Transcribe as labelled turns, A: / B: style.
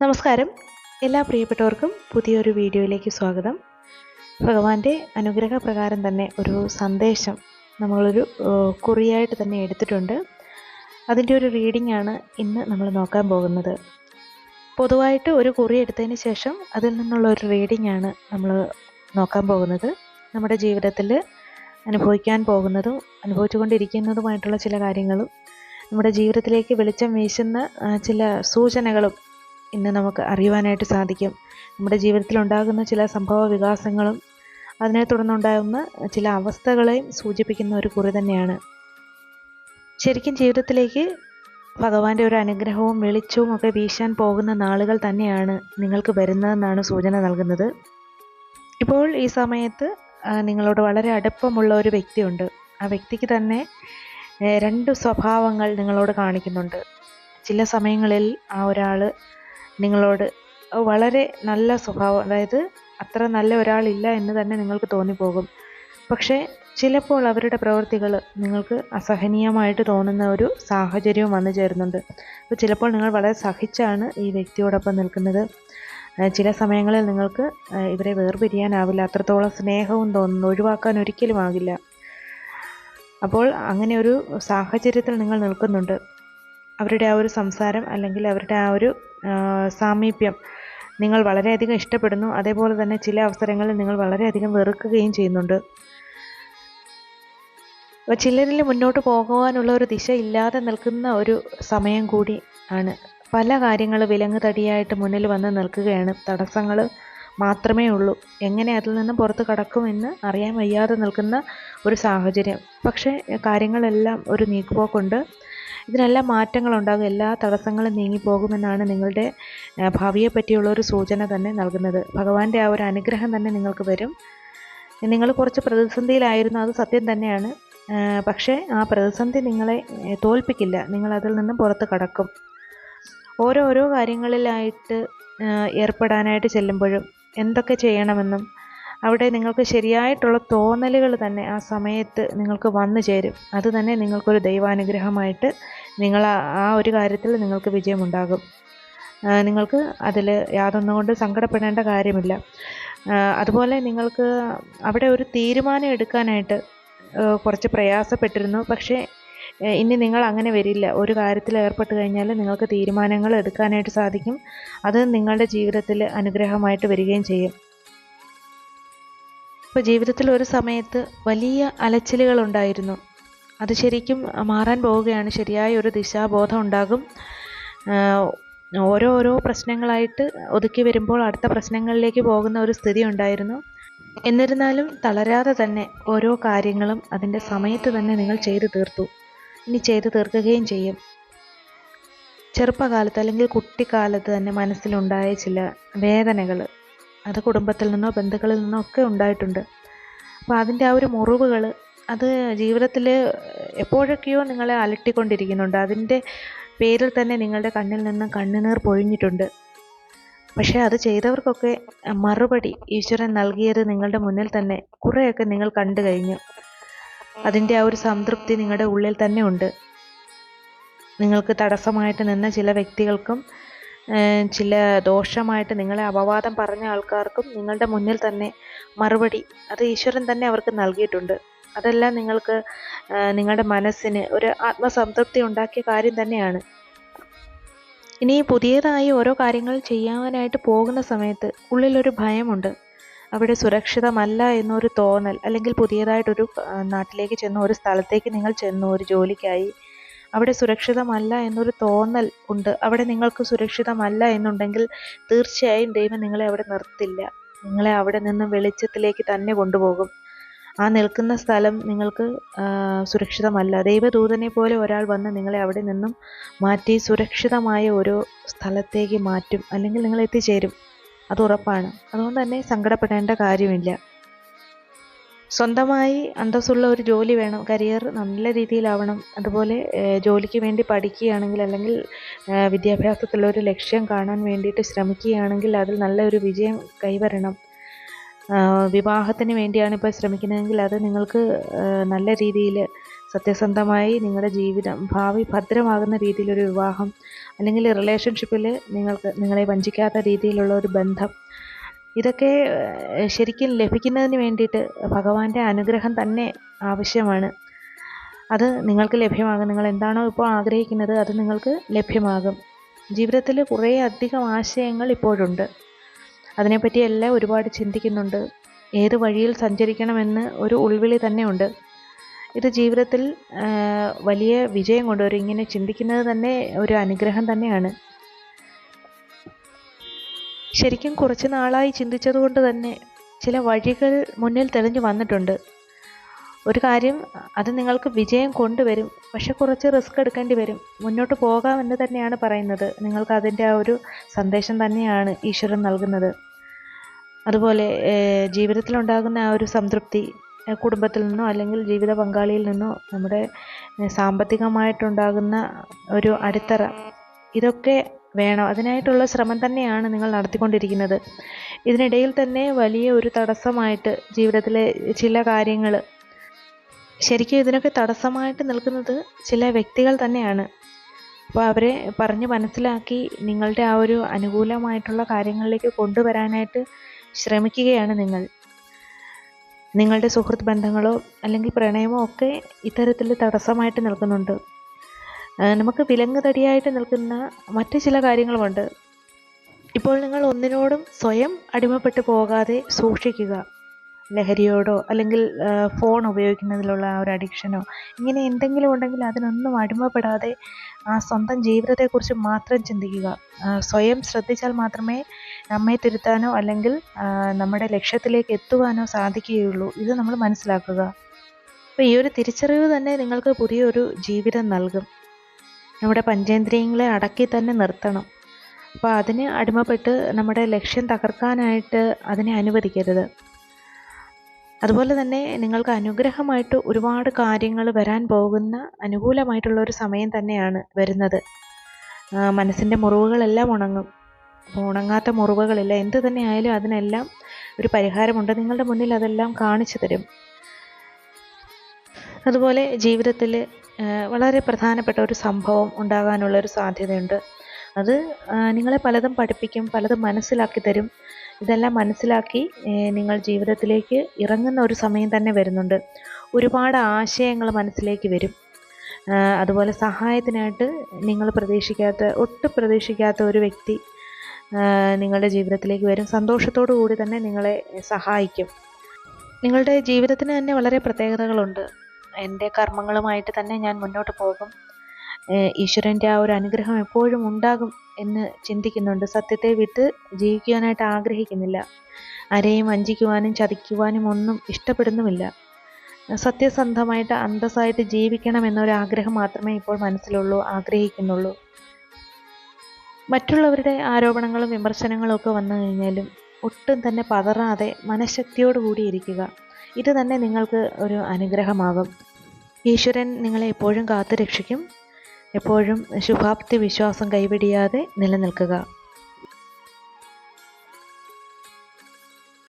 A: നമസ്കാരം. എല്ലാ പ്രിയപ്പെട്ടവർക്കും പുതിയൊരു വീഡിയോയിലേക്ക് സ്വാഗതം. ഭഗവാന്റെ അനുഗ്രഹപ്രകാരം തന്നെ ഒരു സന്ദേശം നമ്മളൊരു കുറിയായിട്ട് തന്നെ എടുത്തിട്ടുണ്ട്. അതിന്റെ ഒരു റീഡിംഗ് ആണ് ഇന്ന് നമ്മൾ നോക്കാൻ പോകുന്നത്. പൊതുവായിട്ട് ഒരു കുറി എടുത്തതിന് ശേഷം അതിൽ നിന്നുള്ള ഒരു റീഡിംഗ് ആണ് നമ്മൾ നോക്കാൻ പോകുന്നത്. നമ്മുടെ ജീവിതത്തിൽ അനുഭവിക്കാൻ പോകുന്നതും അനുഭവിച്ചുകൊണ്ടിരിക്കുന്നതുമായിട്ടുള്ള ചില കാര്യങ്ങളും നമ്മുടെ ജീവിതത്തിലേക്ക് വെളിച്ചം വീശുന്ന ചില സൂചനകളും ഇന്ന് നമുക്ക് അറിയുവാനായിട്ട് സാധിക്കും. നമ്മുടെ ജീവിതത്തിൽ ഉണ്ടാകുന്ന ചില സംഭവ വികാസങ്ങളും അതിനെ തുടർന്നുണ്ടാകുന്ന ചില അവസ്ഥകളെയും സൂചിപ്പിക്കുന്ന ഒരു കുറി തന്നെയാണ്. ശരിക്കും ജീവിതത്തിലേക്ക് ഭഗവാന്റെ ഒരു അനുഗ്രഹവും വെളിച്ചവും ഒക്കെ വീശാൻ പോകുന്ന നാളുകൾ തന്നെയാണ് നിങ്ങൾക്ക് വരുന്നതെന്നാണ് സൂചന നൽകുന്നത്. ഇപ്പോൾ ഈ സമയത്ത് നിങ്ങളോട് വളരെ അടുപ്പമുള്ള ഒരു വ്യക്തിയുണ്ട്. ആ വ്യക്തിക്ക് തന്നെ രണ്ട് സ്വഭാവങ്ങൾ നിങ്ങളോട് കാണിക്കുന്നുണ്ട്. ചില സമയങ്ങളിൽ ആ ഒരാൾ നിങ്ങളോട് വളരെ നല്ല സ്വഭാവം അതായത് അത്ര നല്ല ഒരാളില്ല എന്ന് തന്നെ നിങ്ങൾക്ക് തോന്നിപ്പോകും. പക്ഷേ ചിലപ്പോൾ അവരുടെ പ്രവൃത്തികൾ നിങ്ങൾക്ക് അസഹനീയമായിട്ട് തോന്നുന്ന ഒരു സാഹചര്യവും വന്നു ചേരുന്നുണ്ട്. അപ്പോൾ ചിലപ്പോൾ നിങ്ങൾ വളരെ സഹിച്ചാണ് ഈ വ്യക്തിയോടൊപ്പം നിൽക്കുന്നത്. ചില സമയങ്ങളിൽ നിങ്ങൾക്ക് ഇവരെ വേർപിരിയാനാവില്ല. അത്രത്തോളം സ്നേഹവും തോന്നുന്നു. ഒഴിവാക്കാൻ ഒരിക്കലും ആകില്ല. അപ്പോൾ അങ്ങനെ ഒരു സാഹചര്യത്തിൽ നിങ്ങൾ നിൽക്കുന്നുണ്ട്. അവരുടെ ആ ഒരു സംസാരം അല്ലെങ്കിൽ അവരുടെ ആ ഒരു സാമീപ്യം നിങ്ങൾ വളരെയധികം ഇഷ്ടപ്പെടുന്നു. അതേപോലെ തന്നെ ചില അവസരങ്ങളിൽ നിങ്ങൾ വളരെയധികം വെറുക്കുകയും ചെയ്യുന്നുണ്ട്. അപ്പോൾ ചിലരിൽ മുന്നോട്ട് പോകുവാനുള്ള ഒരു ദിശ ഇല്ലാതെ നിൽക്കുന്ന ഒരു സമയം കൂടി ആണ്. പല കാര്യങ്ങൾ വിലങ്ങ് തടിയായിട്ട് മുന്നിൽ വന്ന് നിൽക്കുകയാണ്. തടസ്സങ്ങൾ മാത്രമേ ഉള്ളൂ. എങ്ങനെ അതിൽ നിന്ന് പുറത്ത് കടക്കുമെന്ന് അറിയാൻ വയ്യാതെ നിൽക്കുന്ന ഒരു സാഹചര്യം. പക്ഷേ കാര്യങ്ങളെല്ലാം ഒരു നീക്കുപോക്കുണ്ട്. ഇതിനെല്ലാം മാറ്റങ്ങളുണ്ടാകും എല്ലാ തടസ്സങ്ങളും നീങ്ങിപ്പോകുമെന്നാണ് നിങ്ങളുടെ ഭാവിയെ പറ്റിയുള്ള ഒരു സൂചന തന്നെ നൽകുന്നത്. ഭഗവാന്റെ ആ ഒരു അനുഗ്രഹം തന്നെ നിങ്ങൾക്ക് വരും. നിങ്ങൾ കുറച്ച് പ്രതിസന്ധിയിലായിരുന്നു അത് സത്യം തന്നെയാണ്. പക്ഷേ ആ പ്രതിസന്ധി നിങ്ങളെ തോൽപ്പിക്കില്ല. നിങ്ങൾ അതിൽ നിന്നും പുറത്ത് കടക്കും. ഓരോരോ കാര്യങ്ങളിലായിട്ട് ഏർപ്പെടാനായിട്ട് ചെല്ലുമ്പോഴും എന്തൊക്കെ ചെയ്യണമെന്നും അവിടെ നിങ്ങൾക്ക് ശരിയായിട്ടുള്ള തോന്നലുകൾ തന്നെ ആ സമയത്ത് നിങ്ങൾക്ക് വന്നു ചേരും. അത് തന്നെ നിങ്ങൾക്കൊരു ദൈവാനുഗ്രഹമായിട്ട് നിങ്ങൾ ആ- ഒരു കാര്യത്തിൽ നിങ്ങൾക്ക് വിജയമുണ്ടാകും. നിങ്ങൾക്ക് അതിൽ യാതൊന്നും കൊണ്ട് സങ്കടപ്പെടേണ്ട കാര്യമില്ല. അതുപോലെ നിങ്ങൾക്ക് അവിടെ ഒരു തീരുമാനം എടുക്കാനായിട്ട് കുറച്ച് പ്രയാസപ്പെട്ടിരുന്നു. പക്ഷേ ഇനി നിങ്ങൾ അങ്ങനെ വരില്ല. ഒരു കാര്യത്തിൽ ഏർപ്പെട്ട് കഴിഞ്ഞാൽ നിങ്ങൾക്ക് തീരുമാനങ്ങൾ എടുക്കാനായിട്ട് സാധിക്കും. അത് നിങ്ങളുടെ ജീവിതത്തിൽ അനുഗ്രഹമായിട്ട് വരികയും ചെയ്യും. ഇപ്പോൾ ജീവിതത്തിൽ ഒരു സമയത്ത് വലിയ അലച്ചിലുകൾ ഉണ്ടായിരുന്നു അത് ശരിക്കും മാറാൻ പോവുകയാണ്. ശരിയായ ഒരു ദിശാബോധം ഉണ്ടാകും. ഓരോ ഓരോ പ്രശ്നങ്ങളായിട്ട് ഒതുക്കി വരുമ്പോൾ അടുത്ത പ്രശ്നങ്ങളിലേക്ക് പോകുന്ന ഒരു സ്ഥിതി ഉണ്ടായിരുന്നു. എന്നിരുന്നാലും തളരാതെ തന്നെ ഓരോ കാര്യങ്ങളും അതിന്റെ സമയത്ത് തന്നെ നിങ്ങൾ ചെയ്തു തീർത്തു. ഇനി ചെയ്തു തീർക്കുകയും ചെയ്യും. ചെറുപ്പകാലത്ത് അല്ലെങ്കിൽ കുട്ടിക്കാലത്ത് തന്നെ മനസ്സിലുണ്ടായ ചില വേദനകൾ അത് കുടുംബത്തിൽ നിന്നോ ബന്ധുക്കളിൽ നിന്നോ ഒക്കെ ഉണ്ടായിട്ടുണ്ട്. അപ്പോൾ അതിന്റെ ആ ഒരു മുറിവുകൾ അത് ജീവിതത്തിൽ എപ്പോഴൊക്കെയോ നിങ്ങളെ അലട്ടിക്കൊണ്ടിരിക്കുന്നുണ്ട്. അതിന്റെ പേരിൽ തന്നെ നിങ്ങളുടെ കണ്ണിൽ നിന്ന് കണ്ണുനീർ പൊഴിഞ്ഞിട്ടുണ്ട്. പക്ഷേ അത് ചെയ്തവർക്കൊക്കെ മറുപടി ഈശ്വരൻ നൽകിയത് നിങ്ങളുടെ മുന്നിൽ തന്നെ കുറേയൊക്കെ നിങ്ങൾ കണ്ടു കഴിഞ്ഞു. അതിന്റെ ആ ഒരു സംതൃപ്തി നിങ്ങളുടെ ഉള്ളിൽ തന്നെ ഉണ്ട്. നിങ്ങൾക്ക് തടസ്സമായിട്ട് നിന്ന ചില വ്യക്തികൾക്കും ചില ദോഷമായിട്ട് നിങ്ങളെ അപവാദം പറഞ്ഞ ആൾക്കാർക്കും നിങ്ങളുടെ മുന്നിൽ തന്നെ മറുപടി അത് ഈശ്വരൻ തന്നെ അവർക്ക് നൽകിയിട്ടുണ്ട്. അതെല്ലാം നിങ്ങൾക്ക് നിങ്ങളുടെ മനസ്സിന് ഒരു ആത്മസംതൃപ്തി ഉണ്ടാക്കിയ കാര്യം തന്നെയാണ്. ഇനി പുതിയതായി ഓരോ കാര്യങ്ങൾ ചെയ്യാനായിട്ട് പോകുന്ന സമയത്ത് ഉള്ളിലൊരു ഭയമുണ്ട്. അവിടെ സുരക്ഷിതമല്ല എന്നൊരു തോന്നൽ അല്ലെങ്കിൽ പുതിയതായിട്ടൊരു നാട്ടിലേക്ക് ചെന്നു ഒരു സ്ഥലത്തേക്ക് നിങ്ങൾ ചെന്നു ഒരു ജോലിക്കായി അവിടെ സുരക്ഷിതമല്ല എന്നൊരു തോന്നൽ ഉണ്ട്. അവിടെ നിങ്ങൾക്ക് സുരക്ഷിതമല്ല എന്നുണ്ടെങ്കിൽ തീർച്ചയായും ദൈവം നിങ്ങളെ അവിടെ നിർത്തില്ല. നിങ്ങളെ അവിടെ നിന്ന് വെളിച്ചത്തിലേക്ക് തന്നെ കൊണ്ടുപോകും. ആ നിൽക്കുന്ന സ്ഥലം നിങ്ങൾക്ക് സുരക്ഷിതമല്ല. ദൈവദൂതനെ പോലെ ഒരാൾ വന്ന് നിങ്ങളെ അവിടെ നിന്നും മാറ്റി സുരക്ഷിതമായ ഒരു സ്ഥലത്തേക്ക് മാറ്റും. അല്ലെങ്കിൽ നിങ്ങൾ എത്തിച്ചേരും അത് ഉറപ്പാണ്. അതുകൊണ്ട് തന്നെ സങ്കടപ്പെടേണ്ട കാര്യമില്ല. സ്വന്തമായി അന്തസ്സുള്ള ഒരു ജോലി വേണം കരിയർ നല്ല രീതിയിലാവണം അതുപോലെ ജോലിക്ക് വേണ്ടി പഠിക്കുകയാണെങ്കിൽ അല്ലെങ്കിൽ ഒരു ലക്ഷ്യം കാണാൻ വേണ്ടിയിട്ട് ശ്രമിക്കുകയാണെങ്കിൽ അതിൽ നല്ലൊരു വിജയം കൈവരണം. വിവാഹത്തിന് വേണ്ടിയാണ് ഇപ്പോൾ ശ്രമിക്കുന്നതെങ്കിൽ അത് നിങ്ങൾക്ക് നല്ല രീതിയിൽ സത്യസന്ധമായി നിങ്ങളുടെ ജീവിതം ഭാവി ഭദ്രമാകുന്ന രീതിയിലൊരു വിവാഹം അല്ലെങ്കിൽ റിലേഷൻഷിപ്പിൽ നിങ്ങൾക്ക് നിങ്ങളെ വഞ്ചിക്കാത്ത രീതിയിലുള്ള ഒരു ബന്ധം ഇതൊക്കെ ശരിക്കും ലഭിക്കുന്നതിന് വേണ്ടിയിട്ട് ഭഗവാന്റെ അനുഗ്രഹം തന്നെ ആവശ്യമാണ്. അത് നിങ്ങൾക്ക് ലഭ്യമാകും. നിങ്ങൾ എന്താണോ ഇപ്പോൾ ആഗ്രഹിക്കുന്നത് അത് നിങ്ങൾക്ക് ലഭ്യമാകും. ജീവിതത്തിൽ കുറേ അധികം ആശയങ്ങൾ ഇപ്പോഴുണ്ട്. അതിനെപ്പറ്റിയെല്ലാം ഒരുപാട് ചിന്തിക്കുന്നുണ്ട്. ഏത് വഴിയിൽ സഞ്ചരിക്കണമെന്ന് ഒരു ഉൾവിളി തന്നെയുണ്ട്. ഇത് ജീവിതത്തിൽ വലിയ വിജയം കൊണ്ടുവരും. ഇങ്ങനെ ചിന്തിക്കുന്നത് തന്നെ ഒരു അനുഗ്രഹം തന്നെയാണ്. ശരിക്കും കുറച്ച് നാളായി ചിന്തിച്ചത് കൊണ്ട് തന്നെ ചില വഴികൾ മുന്നിൽ തെളിഞ്ഞു വന്നിട്ടുണ്ട്. ഒരു കാര്യം അത് നിങ്ങൾക്ക് വിജയം കൊണ്ടുവരും. പക്ഷെ കുറച്ച് റിസ്ക് എടുക്കേണ്ടി വരും. മുന്നോട്ട് പോകാമെന്ന് തന്നെയാണ് പറയുന്നത്. നിങ്ങൾക്ക് അതിന്റെ ആ ഒരു സന്ദേശം തന്നെയാണ് ഈശ്വരൻ നൽകുന്നത്. അതുപോലെ ജീവിതത്തിലുണ്ടാകുന്ന ആ ഒരു സംതൃപ്തി കുടുംബത്തിൽ നിന്നോ അല്ലെങ്കിൽ ജീവിത പങ്കാളിയിൽ നിന്നോ നമ്മുടെ സാമ്പത്തികമായിട്ടുണ്ടാകുന്ന ഒരു അടിത്തറ ഇതൊക്കെ വേണം. അതിനായിട്ടുള്ള ശ്രമം തന്നെയാണ് നിങ്ങൾ നടത്തിക്കൊണ്ടിരിക്കുന്നത്. ഇതിനിടയിൽ തന്നെ വലിയ ഒരു തടസ്സമായിട്ട് ജീവിതത്തിലെ ചില കാര്യങ്ങൾ ശരിക്കും ഇതിനൊക്കെ തടസ്സമായിട്ട് നിൽക്കുന്നത് ചില വ്യക്തികൾ തന്നെയാണ്. അപ്പോൾ അവരെ പറഞ്ഞ് മനസ്സിലാക്കി നിങ്ങളുടെ ആ ഒരു അനുകൂലമായിട്ടുള്ള കാര്യങ്ങളിലേക്ക് കൊണ്ടുവരാനായിട്ട് ശ്രമിക്കുകയാണ് നിങ്ങൾ. നിങ്ങളുടെ സുഹൃത്ത് ബന്ധങ്ങളോ അല്ലെങ്കിൽ പ്രണയമോ ഒക്കെ ഇത്തരത്തിൽ തടസ്സമായിട്ട് നിൽക്കുന്നുണ്ട്. നമുക്ക് വിലങ്ങ് തടിയായിട്ട് നിൽക്കുന്ന മറ്റു ചില കാര്യങ്ങളുമുണ്ട്. ഇപ്പോൾ നിങ്ങൾ ഒന്നിനോടും സ്വയം അടിമപ്പെട്ടു പോകാതെ സൂക്ഷിക്കുക. ലഹരിയോടോ അല്ലെങ്കിൽ ഫോൺ ഉപയോഗിക്കുന്നതിലുള്ള ആ ഒരു അഡിക്ഷനോ ഇങ്ങനെ എന്തെങ്കിലും ഉണ്ടെങ്കിൽ അതിനൊന്നും അടിമപ്പെടാതെ ആ സ്വന്തം ജീവിതത്തെക്കുറിച്ച് മാത്രം ചിന്തിക്കുക. സ്വയം ശ്രദ്ധിച്ചാൽ മാത്രമേ നമ്മെ തിരുത്താനോ അല്ലെങ്കിൽ നമ്മുടെ ലക്ഷ്യത്തിലേക്ക് എത്തുവാനോ സാധിക്കുകയുള്ളൂ. ഇത് നമ്മൾ മനസ്സിലാക്കുക. അപ്പോൾ ഈ ഒരു തിരിച്ചറിവ് തന്നെ നിങ്ങൾക്ക് പുതിയൊരു ജീവിതം നൽകും. നമ്മുടെ പഞ്ചേന്ദ്രിയങ്ങളെ അടക്കി തന്നെ നിർത്തണം. അപ്പോൾ അതിന് അടിമപ്പെട്ട് നമ്മുടെ ലക്ഷ്യം തകർക്കാനായിട്ട് അതിനെ അനുവദിക്കരുത്. അതുപോലെ തന്നെ നിങ്ങൾക്ക് അനുഗ്രഹമായിട്ട് ഒരുപാട് കാര്യങ്ങൾ വരാൻ പോകുന്ന അനുകൂലമായിട്ടുള്ള ഒരു സമയം തന്നെയാണ് വരുന്നത്. മനസ്സിന്റെ മുറിവുകളെല്ലാം ഉണങ്ങും. അപ്പോൾ ഉണങ്ങാത്ത മുറിവുകളില്ല. എന്ത് തന്നെ ആയാലും അതിനെല്ലാം ഒരു പരിഹാരമുണ്ട്. നിങ്ങളുടെ മുന്നിൽ അതെല്ലാം കാണിച്ചു തരും. അതുപോലെ ജീവിതത്തിൽ വളരെ പ്രധാനപ്പെട്ട ഒരു സംഭവം ഉണ്ടാകാനുള്ള ഒരു സാധ്യതയുണ്ട്. അത് നിങ്ങളെ പലതും പഠിപ്പിക്കും പലതും മനസ്സിലാക്കി തരും. ഇതെല്ലാം മനസ്സിലാക്കി നിങ്ങൾ ജീവിതത്തിലേക്ക് ഇറങ്ങുന്ന ഒരു സമയം തന്നെ വരുന്നുണ്ട്. ഒരുപാട് ആശയങ്ങൾ മനസ്സിലേക്ക് വരും. അതുപോലെ സഹായത്തിനായിട്ട് നിങ്ങൾ പ്രതീക്ഷിക്കാത്ത ഒട്ടും പ്രതീക്ഷിക്കാത്ത ഒരു വ്യക്തി നിങ്ങളുടെ ജീവിതത്തിലേക്ക് വരും. സന്തോഷത്തോടു കൂടി തന്നെ നിങ്ങളെ സഹായിക്കും. നിങ്ങളുടെ ജീവിതത്തിന് തന്നെ വളരെ പ്രത്യേകതകളുണ്ട്. എന്റെ കർമ്മങ്ങളുമായിട്ട് തന്നെ ഞാൻ മുന്നോട്ട് പോകും. ഈശ്വരന്റെ ആ ഒരു അനുഗ്രഹം എപ്പോഴും ഉണ്ടാകും എന്ന് ചിന്തിക്കുന്നുണ്ട്. സത്യത്തെ വിട്ട് ജീവിക്കുവാനായിട്ട് ആഗ്രഹിക്കുന്നില്ല. ആരെയും വഞ്ചിക്കുവാനും ചതിക്കുവാനും ഒന്നും ഇഷ്ടപ്പെടുന്നുമില്ല. സത്യസന്ധമായിട്ട് അന്തസ്സായിട്ട് ജീവിക്കണം എന്നൊരു ആഗ്രഹം മാത്രമേ ഇപ്പോൾ മനസ്സിലുള്ളൂ ആഗ്രഹിക്കുന്നുള്ളൂ. മറ്റുള്ളവരുടെ ആരോപണങ്ങളും വിമർശനങ്ങളും ഒക്കെ വന്നു കഴിഞ്ഞാലും ഒട്ടും തന്നെ പതറാതെ മനഃശക്തിയോടുകൂടി ഇരിക്കുക. ഇത് തന്നെ നിങ്ങൾക്ക് ഒരു അനുഗ്രഹമാകും. ഈശ്വരൻ നിങ്ങളെ എപ്പോഴും കാത്തു രക്ഷിക്കും എപ്പോഴും ശുഭാപ്തി വിശ്വാസം കൈവിടിയാതെ നിലനിൽക്കുക.